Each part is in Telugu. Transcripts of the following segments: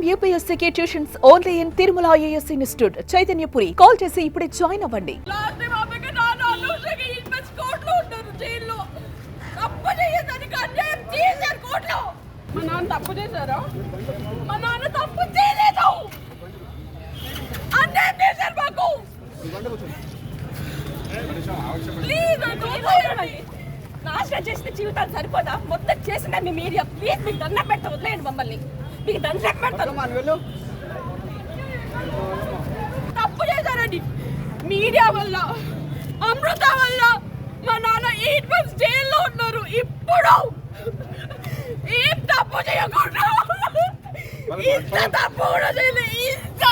Prime యూపీఎస్సీకి tuitions only in Tirumala IAS institute Chaitanyapuri call చేసి ఇప్పుడే జాయిన్ అవ్వండి. మా నాన్న తప్పు చేశారా? మా నాన్న తప్పు చేయలేదు. అన్యాయం చేశారు మాకు. ప్లీజ్ నాశనం చేసిన జీవితాలు సరిపోదా మొత్తం చేసిన మీ మీడియా ప్లీజ్ మీకు దండం పెడతా వదిలేయండి మమ్మల్ని మీకు దండం పెడతాను తప్పు చేశారండి మీడియా వల్ల అమృత వల్ల మా నాన్న ఎయిట్ మంత్స్ జైల్లో ఉన్నారు ఇప్పుడు ఏం తప్పు చేయకుండా ఇంత తప్పు కూడా చేయలేదు ఇంత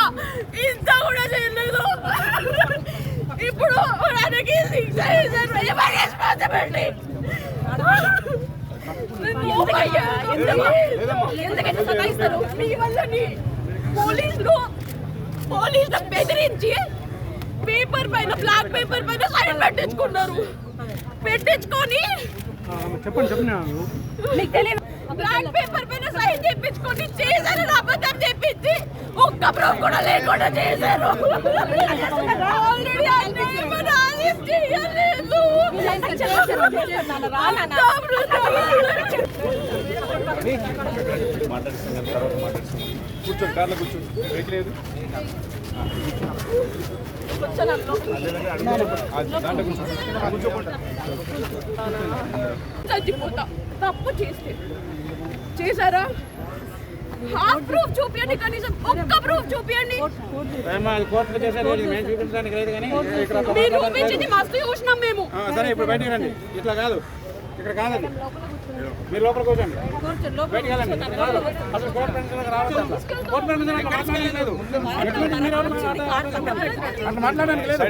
ఇంత కూడా చేయలేదు ఇప్పుడు ఆయనకి శిక్ష వేశారు. ఎవరి responsibility? ఎందుకంటే సతాయిస్తారు? మీ వల్లని పోలీసులు పోలీసులు బెదిరించి పేపర్ పైన బ్లాక్ పేపర్ పైన సైన్ పెట్టించుకున్నారు. పెట్టించుకొని చెప్పండి చెప్పండి. బ్లాక్ పేపర్ పైన సైన్ చేపించుకొని చేశారు అబద్ధం చెప్పించి ఒక్క ప్రూఫ్ కూడా లేకుండా చేశారు. ఆల్రెడీ అన్యాయం తర్వాత కూర్చోండి కార్లో కూర్చోండి. దాంట్లో చచ్చిపోతా. తప్పు చేస్తే. చేశారా? హాఫ్ ప్రూఫ్ కనీసం. ఒక్క చేశారు మేము మీరు చూపించింది మస్తు చూసినాం సరే ఇప్పుడు బయటికి రండి. ఇట్లా కాదు. ఇక్కడ కాదండి. మీరు లోపల కూర్చోండి. బయటికి వెళ్ళండి. అసలు కోర్టు పెన్షన్ కోర్టు పెన్షన్ అట్లా మాట్లాడలేదు మాట్లాడడానికి? అట్లా మాట్లాడడానికి లేదు.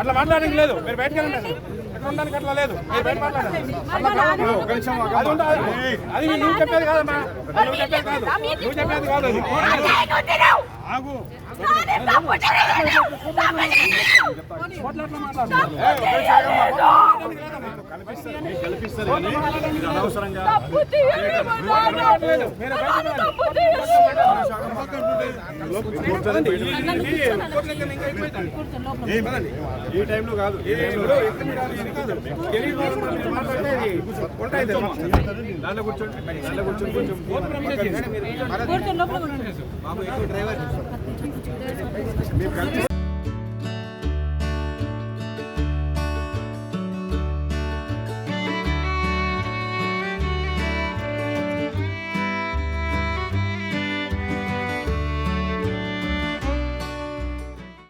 అట్లా మాట్లాడడానికి లేదు. మీరు బయటకు వెళ్ళండి ఉండడానికి అట్లా లేదు. మీరు బయట మాట్లాడండి. అది నువ్వు చెప్పేది కాదమ్మా నువ్వు చెప్పేది కాదు. నువ్వు చెప్పేది కాదు. ఆగు. ఈ టైంలో కాదు. దాంట్లో కూర్చోండి. దాంట్లో కూర్చొని కొంచెం బాబు ఎక్కువ డ్రైవర్ మీరు కలిసి